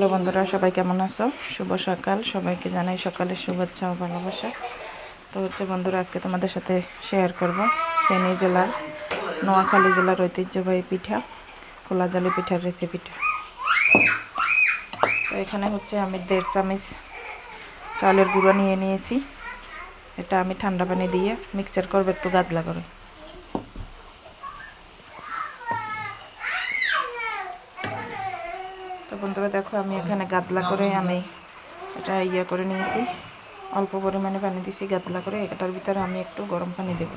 Hello বন্ধুরা, সবাই কেমন আছো? শুভ সকাল। সবাইকে জানাই সকালের শুভেচ্ছা ও ভালোবাসা। তো হচ্ছে বন্ধুরা, আজকে তোমাদের সাথে শেয়ার করব ফেনী জেলার, নোয়াখালী জেলার ঐতিহ্যবাহী পিঠা খোলা জালি পিঠার রেসিপিটা তো এখানে হচ্ছে আমি দেড় চামচ চালের গুঁড়ো নিয়ে নিয়েছি। এটা আমি ঠান্ডা পানি দিয়ে মিক্সার করব, একটু গাদলা করে। তো বন্ধুরা দেখো, আমি এখানে গাদলা করে আমি এটা ইয়ে করে নিয়েছি। অল্প পরিমাণে পানি দিছি গাদলা করে, এটার ভিতরে আমি একটু গরম পানি দেবো।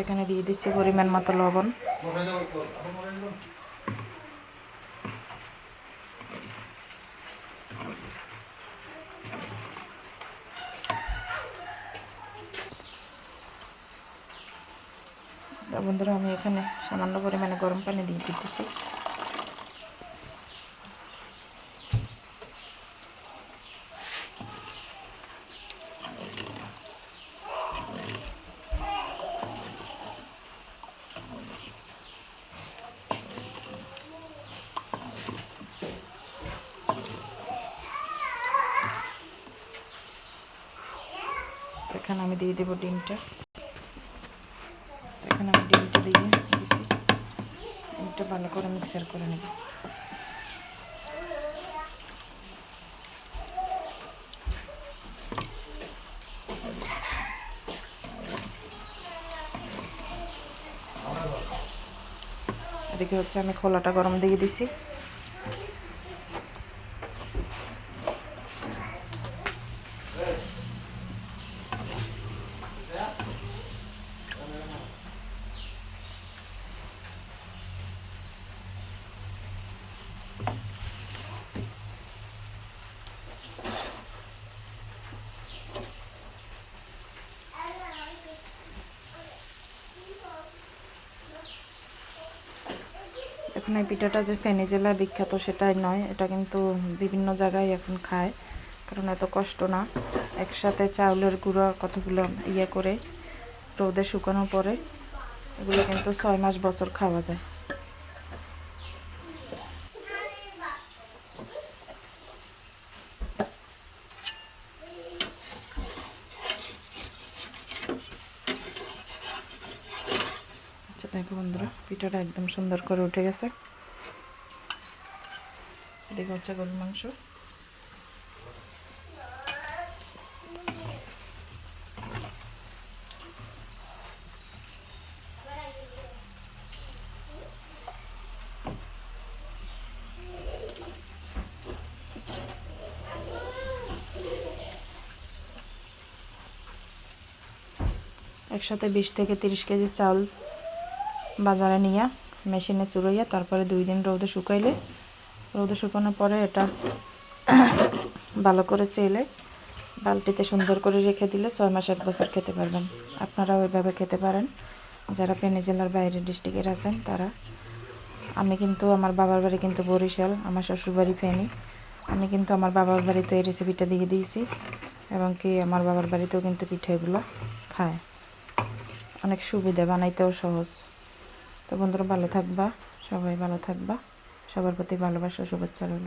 এখানে দিয়ে দিচ্ছি পরিমাণ মতো লবণ। বন্ধুরা আমি এখানে সামান্য পরিমাণে গরম পানি দিয়ে দিতেছি। এখানে আমি দিয়ে দেবো ডিমটা। এখানে আমি ডিমটা দিয়ে দিচ্ছি ডিমটা ভালো করে মিক্সার করে নেব। এদিকে হচ্ছে আমি খোলাটা গরম দিয়ে দিছি। এখন পিঠাটা যে ফেনী জেলা বিখ্যাত সেটাই নয়, এটা কিন্তু বিভিন্ন জায়গায় এখন খায়, কারণ এত কষ্ট না। একসাথে চাউলের গুঁড়ো কতগুলো ইয়ে করে রোদে শুকানো পরে এগুলো কিন্তু ছয় মাস বছর খাওয়া যায়। দেখো বন্ধুরা, পিঠাটা একদম সুন্দর করে উঠে গেছে। এদিকে হচ্ছে গরুর মাংস। একসাথে বিশ থেকে তিরিশ কেজি চাউল বাজারে নিয়ে মেশিনে চুড়াইয়া তারপরে দুই দিন রোদে শুকাইলে, রোদে শুকানোর পরে এটা ভালো করে চেলে, বালতিতে সুন্দর করে রেখে দিলে ছয় মাস এক বছর খেতে পারবেন। আপনারা ওইভাবে খেতে পারেন। যারা পেনে জেলার বাইরের ডিস্ট্রিক্টের আছেন, তারা আমি কিন্তু আমার বাবার বাড়ি কিন্তু বরিশাল, আমার শ্বশুর বাড়ি ফেনি। আমি কিন্তু আমার বাবার বাড়িতে এই রেসিপিটা দিয়ে দিয়েছি এবং কি আমার বাবার বাড়িতেও কিন্তু পিঠেগুলো খায়। অনেক সুবিধা, বানাইতেও সহজ। তো বন্ধুরা ভালো থাকবা সবাই ভালো থাকবা। সবার প্রতি ভালোবাসা শুভেচ্ছা রইল।